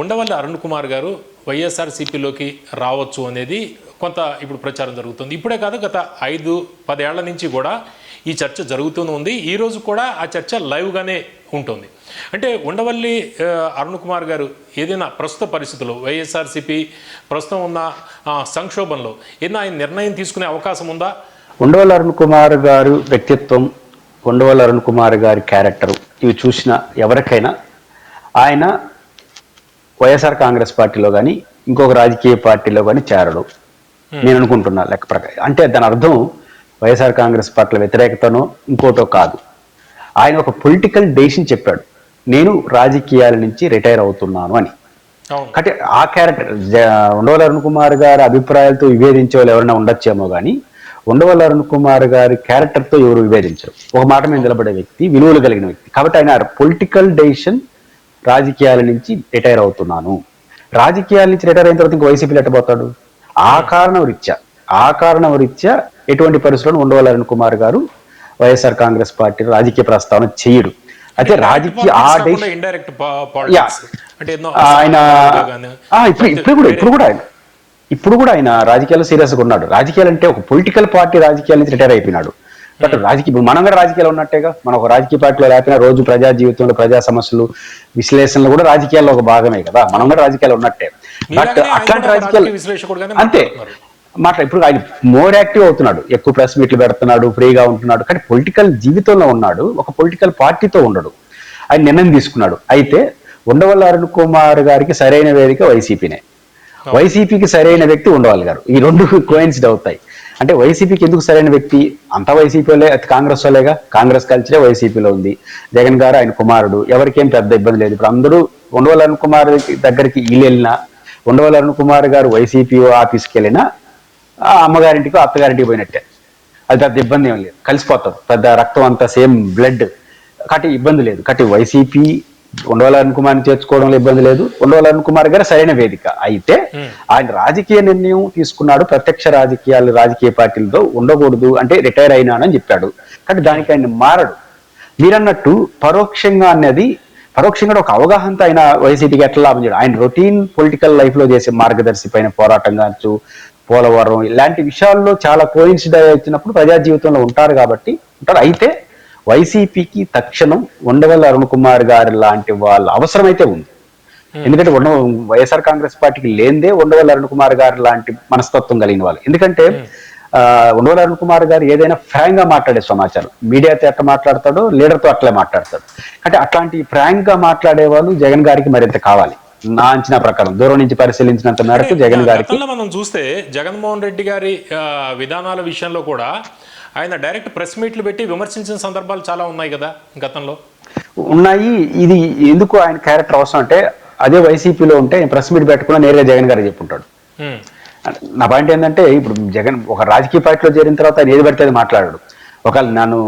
ఉండవల్లి అరుణ్ కుమార్ గారు వైఎస్ఆర్సీపీలోకి రావచ్చు అనేది కొంత ఇప్పుడు ప్రచారం జరుగుతుంది. ఇప్పుడే కాదు గత ఐదు పదేళ్ళ నుంచి కూడా ఈ చర్చ జరుగుతూనే ఉంది. ఈ రోజు కూడా ఆ చర్చ లైవ్గానే ఉంటుంది. అంటే ఉండవల్లి అరుణ్ కుమార్ గారు ఏదైనా ప్రస్తుత పరిస్థితుల్లో వైఎస్ఆర్సీపీ ప్రస్తుతం ఉన్న సంక్షోభంలో ఏదైనా ఆయన నిర్ణయం తీసుకునే అవకాశం ఉందా? ఉండవల్లి అరుణ్ కుమార్ గారు వ్యక్తిత్వం ఉండవల్లి అరుణ్ కుమార్ గారి క్యారెక్టర్ ఇవి చూసిన ఎవరికైనా ఆయన వైఎస్ఆర్ కాంగ్రెస్ పార్టీలో కానీ ఇంకొక రాజకీయ పార్టీలో కానీ చేరడు. నేను అనుకుంటున్నా లెక్క ప్రకారం. అంటే దాని అర్థం వైఎస్ఆర్ కాంగ్రెస్ పార్టీల వ్యతిరేకతనో ఇంకోటో కాదు. ఆయన ఒక పొలిటికల్ డెసిషన్ చెప్పాడు. నేను రాజకీయాల నుంచి రిటైర్ అవుతున్నాను అని. అంటే ఆ క్యారెక్టర్ ఉండవల్లి అరుణ్ కుమార్ గారి అభిప్రాయాలతో విభేదించే వాళ్ళు ఎవరైనా ఉండొచ్చేమో కానీ ఉండవల్లి అరుణ్ కుమార్ గారి క్యారెక్టర్తో ఎవరు విభేదించరు. ఒక మాట మీద నిలబడే వ్యక్తి విలువలు కలిగిన వ్యక్తి. కాబట్టి ఆయన పొలిటికల్ డెసిషన్ రాజకీయాల నుంచి రిటైర్ అవుతున్నాను. రాజకీయాల నుంచి రిటైర్ అయిన తర్వాత ఇంక వైసీపీలో ఎట్టబోతాడు? ఆ కారణం రీత్యా ఆ కారణం రీత్యా ఎటువంటి పరిస్థితుల్లో ఉండవల్లి అరుణ్ కుమార్ గారు వైఎస్ఆర్ కాంగ్రెస్ పార్టీ రాజకీయ ప్రస్తావన చేయడు. అయితే రాజకీయ ఆ ఇండైరెక్ట్ ఆయన ఇప్పుడు ఇప్పుడు కూడా ఇప్పుడు కూడా ఆయన ఇప్పుడు కూడా ఆయన రాజకీయాల్లో సీరియస్గా ఉన్నాడు. రాజకీయాలు అంటే ఒక పొలిటికల్ పార్టీ రాజకీయాల నుంచి రిటైర్ అయిపోయినాడు. బట్ రాజకీయ ఇప్పుడు మనం కూడా రాజకీయాలు ఉన్నట్టేగా మనం ఒక రాజకీయ పార్టీలో లేకపోయినా రోజు ప్రజా జీవితంలో ప్రజా సమస్యలు విశ్లేషణలు కూడా రాజకీయాల్లో ఒక భాగమే కదా. మనం కూడా రాజకీయాలు ఉన్నట్టే బట్ అట్లాంటి రాజకీయాలు రాజకీయ అంతే. మాట్లా ఇప్పుడు ఆయన మోర్ యాక్టివ్ అవుతున్నాడు. ఎక్కువ ప్రెస్ మీట్లు పెడుతున్నాడు ఫ్రీగా ఉంటున్నాడు. కానీ పొలిటికల్ జీవితంలో ఉన్నాడు ఒక పొలిటికల్ పార్టీతో ఉండడు. ఆయన నిర్ణయం తీసుకున్నాడు. అయితే ఉండవల్లి అరుణ్ కుమార్ గారికి సరైన వేదిక వైసీపీనే. వైసీపీకి సరైన వ్యక్తి ఉండవాలి గారు. ఈ రెండు కోయిన్సిడ్ అవుతాయి. అంటే వైసీపీకి ఎందుకు సరైన వ్యక్తి? అంతా వైసీపీ వాళ్ళే కాంగ్రెస్ వాళ్ళేగా? కాంగ్రెస్ కల్చరే వైసీపీలో ఉంది. జగన్ గారు ఆయన కుమారుడు. ఎవరికేం పెద్ద ఇబ్బంది లేదు. ఇప్పుడు అందరూ ఉండవల్ అరుణ్ కుమార్ దగ్గరికి వీళ్ళు వెళ్ళినా ఉండవల్లి అరుణ్ కుమార్ గారు వైసీపీ ఆఫీస్కి వెళ్ళినా ఆ అమ్మగారింటికి అత్తగారింటికి పోయినట్టే. అది పెద్ద ఇబ్బంది ఏం లేదు. కలిసిపోతారు పెద్ద రక్తం అంతా సేమ్ బ్లడ్. కాబట్టి ఇబ్బంది లేదు. కాబట్టి వైసీపీ ఉండవల్లి అరుణ్ కుమార్ని చేర్చుకోవడంలో ఇబ్బంది లేదు. ఉండవల్లి అరుణ్ కుమార్ గారు సరైన వేదిక. అయితే ఆయన రాజకీయ నిర్ణయం తీసుకున్నాడు. ప్రత్యక్ష రాజకీయాలు రాజకీయ పార్టీలతో ఉండకూడదు అంటే రిటైర్ అయినానని చెప్పాడు. కానీ దానికి ఆయన మారడు. మీరన్నట్టు పరోక్షంగా అన్నది పరోక్షంగా ఒక అవగాహనతో ఆయన వైసీపీకి ఎట్లా లాభం చేయడం? ఆయన రొటీన్ పొలిటికల్ లైఫ్లో చేసే మార్గదర్శి పైన పోరాటం కావచ్చు పోలవరం ఇలాంటి విషయాల్లో చాలా కోయిన్సిడ్ వచ్చినప్పుడు ప్రజా జీవితంలో ఉంటారు కాబట్టి ఉంటారు. అయితే వైసీపీకి తక్షణం ఉండవల్లి అరుణ్ కుమార్ గారి లాంటి వాళ్ళ అవసరమైతే ఉంది. ఎందుకంటే ఉండ వైఎస్ఆర్ కాంగ్రెస్ పార్టీకి లేనిదే ఉండవల్లి అరుణ్ కుమార్ గారు లాంటి మనస్తత్వం కలిగిన వాళ్ళు. ఎందుకంటే ఆ, ఉండవల్లి అరుణ్ కుమార్ గారు ఏదైనా ఫ్రాంక్గా మాట్లాడే సమాచారం. మీడియాతో ఎట్లా మాట్లాడతాడో లీడర్తో అట్లే మాట్లాడతాడు. అంటే అట్లాంటి ఫ్రాంక్గా మాట్లాడే వాళ్ళు జగన్ గారికి మరింత కావాలి. నా అంచనా ప్రకారం దూరం నుంచి పరిశీలించినంత మేరకు జగన్ గారికి మనం చూస్తే జగన్మోహన్ రెడ్డి గారి విధానాల విషయంలో కూడా ఆయన డైరెక్ట్ ప్రెస్ మీట్లు పెట్టి విమర్శించిన సందర్భాలు చాలా ఉన్నాయి కదా గతంలో. ఉన్నాయి. ఇది ఎందుకు ఆయన క్యారెక్టర్ అవసరం అంటే అదే వైసీపీలో ఉంటే ప్రెస్ మీట్ పెట్టుకున్నా నేరుగా జగన్ గారు చెప్పుంటాడు. నా పాయింట్ ఏంటంటే ఇప్పుడు జగన్ ఒక రాజకీయ పార్టీలో చేరిన తర్వాత ఆయన ఏది పడితే అది మాట్లాడాడు. ఒకవేళ నన్ను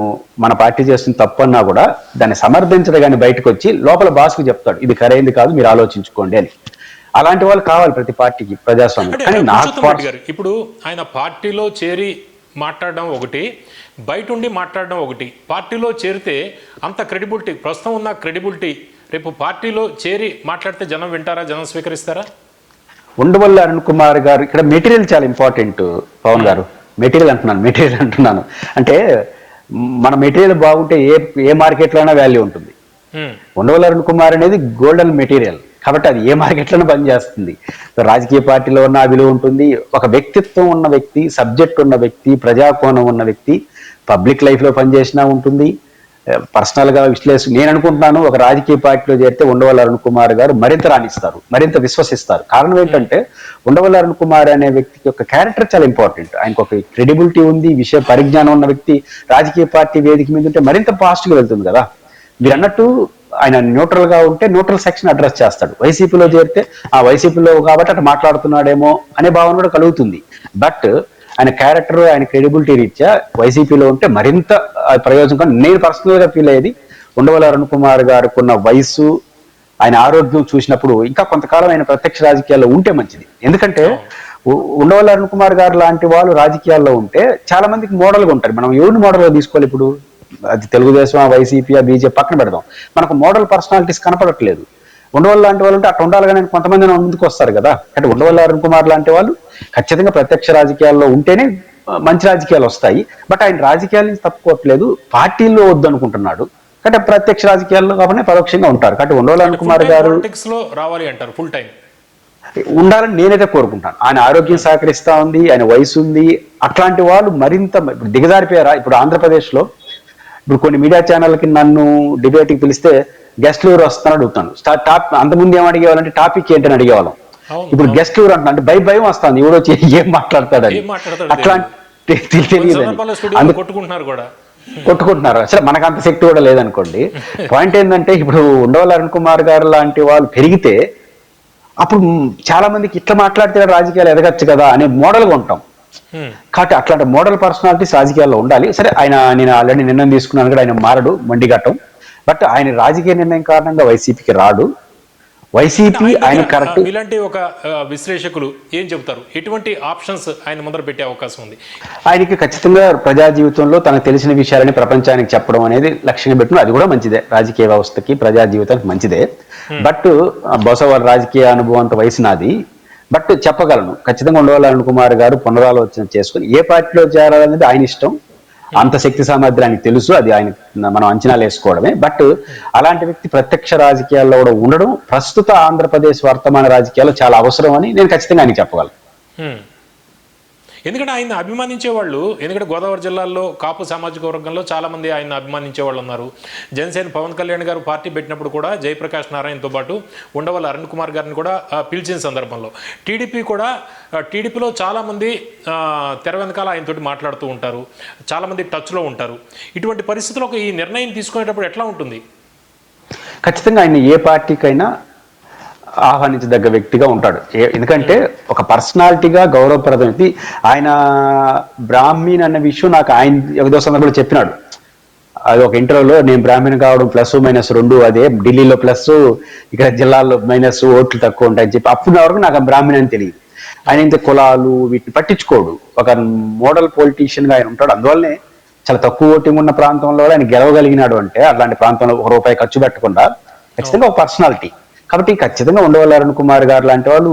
మన పార్టీ చేస్తున్న తప్పు అన్నా కూడా దాన్ని సమర్థించడం కానీ బయటకు వచ్చి లోపల బాస్కు చెప్తాడు ఇది ఖరైంది కాదు మీరు ఆలోచించుకోండి అని. అలాంటి వాళ్ళు కావాలి ప్రతి పార్టీకి ప్రజాస్వామ్యం. కానీ నాకు ఇప్పుడు ఆయన పార్టీలో చేరి మాట్లాడడం ఒకటి బయట ఉండి మాట్లాడడం ఒకటి. పార్టీలో చేరితే అంత క్రెడిబిలిటీ ప్రస్తుతం ఉన్న క్రెడిబిలిటీ రేపు పార్టీలో చేరి మాట్లాడితే జనం వింటారా జనం స్వీకరిస్తారా? ఉండవల్లి అరుణ్ కుమార్ గారు ఇక్కడ మెటీరియల్ చాలా ఇంపార్టెంట్ పవన్ గారు. మెటీరియల్ అంటున్నాను మెటీరియల్ అంటున్నాను. అంటే మన మెటీరియల్ బాగుంటే ఏ ఏ మార్కెట్లో అయినా వాల్యూ ఉంటుంది. ఉండవల్లి అరుణ్ కుమార్ అనేది గోల్డెన్ మెటీరియల్. కాబట్టి అది ఏ మార్కెట్లోనే పనిచేస్తుంది. రాజకీయ పార్టీలో ఉన్న ఆ విలువ ఉంటుంది. ఒక వ్యక్తిత్వం ఉన్న వ్యక్తి సబ్జెక్ట్ ఉన్న వ్యక్తి ప్రజాకోణం ఉన్న వ్యక్తి పబ్లిక్ లైఫ్లో పనిచేసినా ఉంటుంది. పర్సనల్గా విశ్లేషణ నేను అనుకుంటున్నాను ఒక రాజకీయ పార్టీలో చేరితే ఉండవల్లి అరుణ్ కుమార్ గారు మరింత రాణిస్తారు మరింత విశ్వసిస్తారు. కారణం ఏంటంటే ఉండవల్లి అరుణ్ కుమార్ అనే వ్యక్తికి యొక్క క్యారెక్టర్ చాలా ఇంపార్టెంట్. ఆయనకు ఒక క్రెడిబిలిటీ ఉంది విషయ పరిజ్ఞానం ఉన్న వ్యక్తి రాజకీయ పార్టీ వేదిక మీద ఉంటే మరింత పాజిటివ్ వెళ్తుంది కదా. మీరు అన్నట్టు ఆయన న్యూట్రల్గా ఉంటే న్యూట్రల్ సెక్షన్ అడ్రస్ చేస్తాడు. వైసీపీలో చేరితే ఆ వైసీపీలో కాబట్టి అట్లా మాట్లాడుతున్నాడేమో అనే భావన కూడా కలుగుతుంది. బట్ ఆయన క్యారెక్టర్ ఆయన క్రెడిబిలిటీ రీత్యా వైసీపీలో ఉంటే మరింత ప్రయోజనం నేను పర్సనల్గా ఫీల్ అయ్యేది ఉండవల అరుణ్ కుమార్ గారుకున్న వయస్సు వయసు ఆయన ఆరోగ్యం చూసినప్పుడు ఇంకా కొంతకాలం ఆయన ప్రత్యక్ష రాజకీయాల్లో ఉంటే మంచిది. ఎందుకంటే ఉండవల అరుణ్ కుమార్ గారు లాంటి వాళ్ళు రాజకీయాల్లో ఉంటే చాలా మందికి మోడల్గా ఉంటారు. మనం ఎవరిని మోడల్గా తీసుకోవాలి ఇప్పుడు? అది తెలుగుదేశం వైసీపీ బీజేపీ పక్కన పెడదాం. మనకు మోడల్ పర్సనాలిటీస్ కనపడట్లేదు. ఉండవల్లి లాంటి వాళ్ళు ఉంటే అట్లా ఉండాలి కానీ కొంతమంది ముందుకు వస్తారు కదా. అంటే ఉండవల్లి అరుణ్ కుమార్ లాంటి వాళ్ళు ఖచ్చితంగా ప్రత్యక్ష రాజకీయాల్లో ఉంటేనే మంచి రాజకీయాలు వస్తాయి. బట్ ఆయన రాజకీయాల నుంచి తప్పుకోవట్లేదు. పార్టీల్లో వద్దు అనుకుంటున్నాడు అంటే ప్రత్యక్ష రాజకీయాల్లో కాబట్టి పరోక్షంగా ఉంటారు. కాబట్టి ఉండవల్లి అరుణ్ కుమార్ గారు రావాలి అంటారు ఫుల్ టైం ఉండాలని నేనైతే కోరుకుంటాను. ఆయన ఆరోగ్యం సహకరిస్తా ఉంది ఆయన వయసు ఉంది. అట్లాంటి వాళ్ళు మరింత ఇప్పుడు దిగజారిపోయారా? ఇప్పుడు ఆంధ్రప్రదేశ్లో ఇప్పుడు కొన్ని మీడియా ఛానల్కి నన్ను డిబేట్కి పిలిస్తే గెస్ట్లు ఎవరు వస్తారని అడుగుతాను. టాప్ అంతకుముందు ఏం అడిగేవాళ్ళంటే టాపిక్ ఏంటని అడిగేవాళ్ళం. ఇప్పుడు గెస్ట్లు ఎవరు అంటున్నా అంటే భయం భయం వస్తుంది ఎవరు ఏం మాట్లాడతాడని. కొన్ని తెలియదు కొట్టుకుంటున్నారు కూడా. కొట్టుకుంటున్నారు. అసలు మనకు అంత శక్తి కూడా లేదనుకోండి. పాయింట్ ఏంటంటే ఇప్పుడు ఉండవల్లి అరుణ్ కుమార్ గారు లాంటి వాళ్ళు పెరిగితే అప్పుడు చాలా మందికి ఇట్లా మాట్లాడితే రాజకీయాలు ఎదగచ్చు కదా అనే మోడల్గా ఉంటాం. కాబట్టి అట్లాంటి మోడల్ పర్సనాలిటీస్ రాజకీయాల్లో ఉండాలి. సరే ఆయన నేను ఆల్రెడీ నిర్ణయం తీసుకున్నాను కూడా ఆయన మారడు మండిగట్టం బట్ ఆయన రాజకీయ నిర్ణయం కారణంగా వైసీపీకి రాడు. వైసీపీ ఆయన కరెక్ట్ ఇలాంటి ఒక విశ్లేషకులు ఏం చెబుతారు? ఎటువంటి ఆప్షన్స్ ఆయన ముందర పెట్టే అవకాశం ఉంది? ఆయనకి ఖచ్చితంగా ప్రజా జీవితంలో తనకు తెలిసిన విషయాలని ప్రపంచానికి చెప్పడం అనేది లక్ష్యంగా పెట్టుకుని అది కూడా మంచిదే. రాజకీయ వ్యవస్థకి ప్రజా జీవితానికి మంచిదే. బట్ బహుశా వాళ్ళ రాజకీయ అనుభవం అంత వయసు నాది. బట్ చెప్పగలను. ఖచ్చితంగా ఉండవాలి కుమార్ గారు పునరాలోచన చేసుకుని ఏ పార్టీలో చేరాలనేది ఆయన ఇష్టం. అంత శక్తి సామర్థ్యం ఆయనకు తెలుసు. అది ఆయన మనం అంచనాలు వేసుకోవడమే. బట్ అలాంటి వ్యక్తి ప్రత్యక్ష రాజకీయాల్లో కూడా ఉండడం ప్రస్తుత ఆంధ్రప్రదేశ్ వర్తమాన రాజకీయాల్లో చాలా అవసరం అని నేను ఖచ్చితంగా ఆయనకి చెప్పగలను. ఎందుకంటే ఆయన అభిమానించే వాళ్ళు ఎందుకంటే గోదావరి జిల్లాలో కాపు సామాజిక వర్గంలో చాలామంది ఆయన అభిమానించే వాళ్ళు ఉన్నారు. జనసేన పవన్ కళ్యాణ్ గారు పార్టీ పెట్టినప్పుడు కూడా జయప్రకాష్ నారాయణతో పాటు ఉండవల్లి అరుణ్ కుమార్ గారిని కూడా పిలిచిన సందర్భంలో. టీడీపీ కూడా టీడీపీలో చాలామంది తెర వెనకాల ఆయనతోటి మాట్లాడుతూ ఉంటారు. చాలామంది టచ్లో ఉంటారు. ఇటువంటి పరిస్థితుల్లో ఒక ఈ నిర్ణయం తీసుకునేటప్పుడు ఎట్లా ఉంటుంది? ఖచ్చితంగా ఆయన ఏ పార్టీకైనా ఆహ్వానించదగ్గ వ్యక్తిగా ఉంటాడు. ఎందుకంటే ఒక పర్సనాలిటీగా గౌరవప్రదం వ్యక్తి ఆయన బ్రాహ్మీణ్ అన్న విషయం నాకు ఆయన ఏదో సందర్భంలో చెప్పినాడు. అది ఒక ఇంటర్వ్యూలో నేను బ్రాహ్మణ్ కావడం ప్లస్ మైనస్ రెండు అదే ఢిల్లీలో ప్లస్ ఇక్కడ జిల్లాలో మైనస్ ఓట్లు తక్కువ ఉంటాయని చెప్పి అప్పుడు వరకు నాకు ఆ బ్రాహ్మణ్ అని తెలియదు. ఆయన ఇంత కులాలు వీటిని పట్టించుకోడు. ఒక మోడల్ పొలిటీషియన్గా ఆయన ఉంటాడు. అందువల్లనే చాలా తక్కువ ఓటింగ్ ఉన్న ప్రాంతంలో ఆయన గెలవగలిగినాడు అంటే అలాంటి ప్రాంతంలో ఒక రూపాయి ఖర్చు పెట్టకుండా ఖచ్చితంగా ఒక పర్సనాలిటీ. కాబట్టి ఖచ్చితంగా ఉండవల్లి అరుణ్ కుమార్ గారు లాంటి వాళ్ళు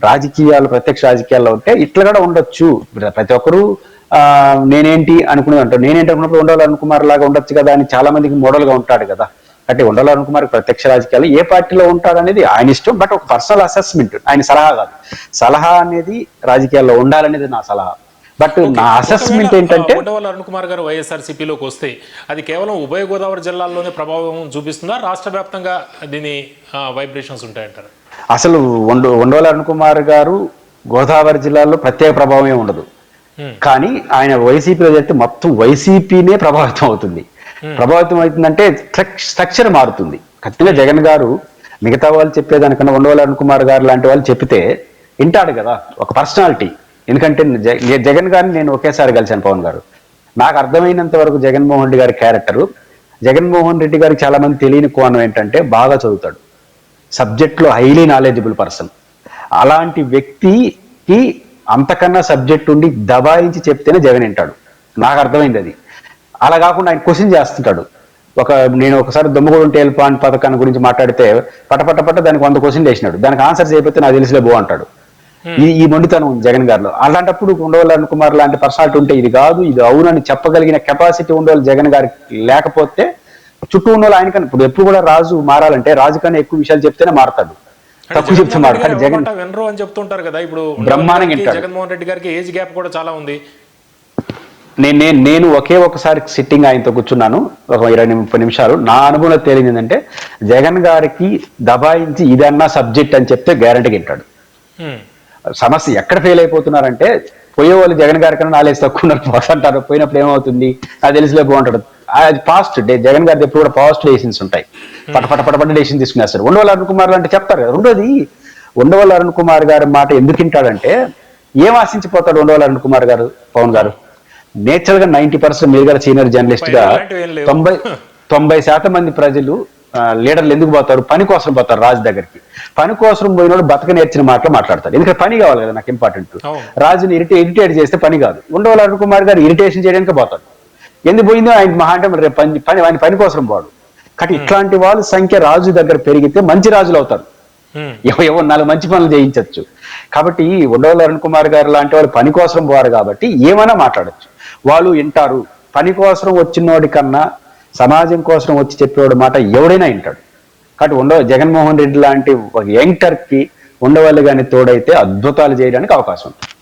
రాజకీయాలు ప్రత్యక్ష రాజకీయాల్లో ఉంటే ఇట్లా కూడా ఉండొచ్చు. ప్రతి ఒక్కరు ఆ, నేనేంటి అనుకునేది అంటారు. నేనేంటి అనుకున్నప్పుడు ఉండవల్లి అరుణ్ కుమార్ లాగా ఉండొచ్చు కదా అని చాలా మందికి మోడల్గా ఉంటాడు కదా. అంటే ఉండవల్లి అరుణ్ కుమార్ ప్రత్యక్ష రాజకీయాలు ఏ పార్టీలో ఉంటాడు అనేది ఆయన ఇష్టం బట్ ఒక పర్సనల్ అసెస్మెంట్ ఆయన సలహా కాదు. సలహా అనేది రాజకీయాల్లో ఉండాలనేది నా సలహా. బట్ నా అసెస్మెంట్ ఏంటంటే ఉండవల్లి అరుణ్ కుమార్ గారు వైఎస్ఆర్సీపీలోకి వస్తే అది కేవలం ఉభయ గోదావరి జిల్లాల్లోనే ప్రభావం చూపిస్తుందా? రాష్ట్ర వ్యాప్తంగా దీని వైబ్రేషన్స్ ఉంటాయంటారు? అసలు ఉండ ఉండవల్లి అరుణ్ కుమార్ గారు గోదావరి జిల్లాలో ప్రత్యేక ప్రభావమే ఉండదు. Hmm. కానీ ఆయన వైసీపీలో చేస్తే మొత్తం వైసీపీనే ప్రభావితం అవుతుంది. ప్రభావితం అవుతుందంటే స్ట్రక్చర్ మారుతుంది. ఖచ్చితంగా జగన్ గారు మిగతా వాళ్ళు చెప్పేదానికన్నా ఉండవల్లి అరుణ్ కుమార్ గారు లాంటి వాళ్ళు చెప్తే వింటాడు కదా ఒక పర్సనాలిటీ ఎందుకంటే జగన్ గారిని నేను ఒకేసారి కలిశాను పవన్ గారు. నాకు అర్థమైనంత వరకు జగన్మోహన్ రెడ్డి గారి క్యారెక్టరు. జగన్మోహన్ రెడ్డి గారికి చాలా మంది తెలియని కోణం ఏంటంటే బాగా చదువుతాడు. సబ్జెక్ట్లో హైలీ నాలెడ్జబుల్ పర్సన్. అలాంటి వ్యక్తికి అంతకన్నా సబ్జెక్ట్ ఉండి దబాయించి చెప్తేనే జగన్ వింటాడు. నాకు అర్థమైంది అది. అలా కాకుండా ఆయన క్వశ్చన్ చేస్తుంటాడు. ఒక నేను ఒకసారి దొమ్మగూడెం టేల్ పథకాన్ని గురించి మాట్లాడితే పట పట పట దానికి వంద క్వశ్చన్ వేసినాడు. దానికి ఆన్సర్ చేయకపోతే నాకు తెలిసిలే బో అంటాడు. ఈ ఈ మొండితనం ఉంది జగన్ గారిలో. అలాంటప్పుడు ఉండవల్లి అరుణ్ కుమార్ లాంటి పర్సనాలిటీ ఉంటే ఇది కాదు ఇది అవునని చెప్పగలిగిన కెపాసిటీ ఉండవాలి జగన్ గారికి లేకపోతే చుట్టూ ఉన్న వాళ్ళు ఆయనకన్నా ఇప్పుడు ఎప్పుడు కూడా రాజు మారాలంటే రాజు కన్నా ఎక్కువ విషయాలు చెప్తేనే మారతాడు. తక్కువ చెప్తే కానీ జగన్ వినరు అని చెప్తుంటారు కదా. ఇప్పుడు బ్రహ్మాండంగా. జగన్మోహన్ రెడ్డి గారికి ఏజ్ గ్యాప్ కూడా చాలా ఉంది. నేను నేను నేను ఒకే ఒకసారి సిట్టింగ్ ఆయనతో కూర్చున్నాను ఒక ఇరవై ముప్పై నిమిషాలు. నా అనుభవంలో తేలింది ఏంటంటే జగన్ గారికి దబాయించి ఇదన్నా సబ్జెక్ట్ అని చెప్తే గ్యారంటీగా వింటాడు. హ్మ్. సమస్య ఎక్కడ ఫెయిల్ అయిపోతున్నారంటే పోయే వాళ్ళు జగన్ గారి కన్నా నాలేసి తక్కువ ఉన్నారు పోతా అంటారు. పోయినప్పుడు ఏమవుతుంది? నాకు తెలిసిలే బాగుంటాడు. అది పాస్ట్ డే జగన్ గారి ఎప్పుడు కూడా పాజిటివ్ డెసిషన్స్ ఉంటాయి. పట పట పట పట డెసిషన్ తీసుకునేస్తారు ఉండవల్లి అరుణ్ కుమార్ అంటే చెప్తారు కదా. రెండోది ఉండవల్లి అరుణ్ కుమార్ గారి మాట ఎందుకు వింటాడంటే ఏం ఆశించిపోతాడు ఉండవల్లి అరుణ్ కుమార్ గారు పవన్ గారు? నేచురల్గా నైన్టీ పర్సెంట్ మీరు గారు సీనియర్ జర్నలిస్ట్గా. తొంభై తొంభై శాతం మంది ప్రజలు లీడర్లు ఎందుకు పోతారు? పని కోసం పోతారు రాజు దగ్గరికి. పని కోసం పోయినోడు బతక నేర్చిన మాటలు మాట్లాడతారు ఎందుకంటే పని కావాలి కదా నాకు ఇంపార్టెంట్. రాజుని ఇరిటే ఇరిటేట్ చేస్తే పని కాదు. ఉండవల్లి అరుణ్ కుమార్ గారు ఇరిటేషన్ చేయడానికి పోతాడు. ఎందుకు పోయిందో ఆయన మహా అంటే రేపు పని పని ఆయన పని కోసం పోడు. కాబట్టి ఇట్లాంటి వాళ్ళ సంఖ్య రాజు దగ్గర పెరిగితే మంచి రాజులు అవుతారు. ఎవరు నాలుగు మంచి పనులు చేయించవచ్చు కాబట్టి ఉండవల్లి అరుణ్ కుమార్ గారు లాంటి వాళ్ళు పని కోసం పోరు కాబట్టి ఏమైనా మాట్లాడచ్చు. వాళ్ళు వింటారు. పని కోసం వచ్చినోడి కన్నా సమాజం కోసం వచ్చి చెప్పేవాడు మాట ఎవడైనా వింటాడు. కాబట్టి ఉండవ జగన్మోహన్ రెడ్డి లాంటి ఒక యంగ్టర్కి ఉండవల్లి తోడైతే అద్భుతాలు చేయడానికి అవకాశం ఉంది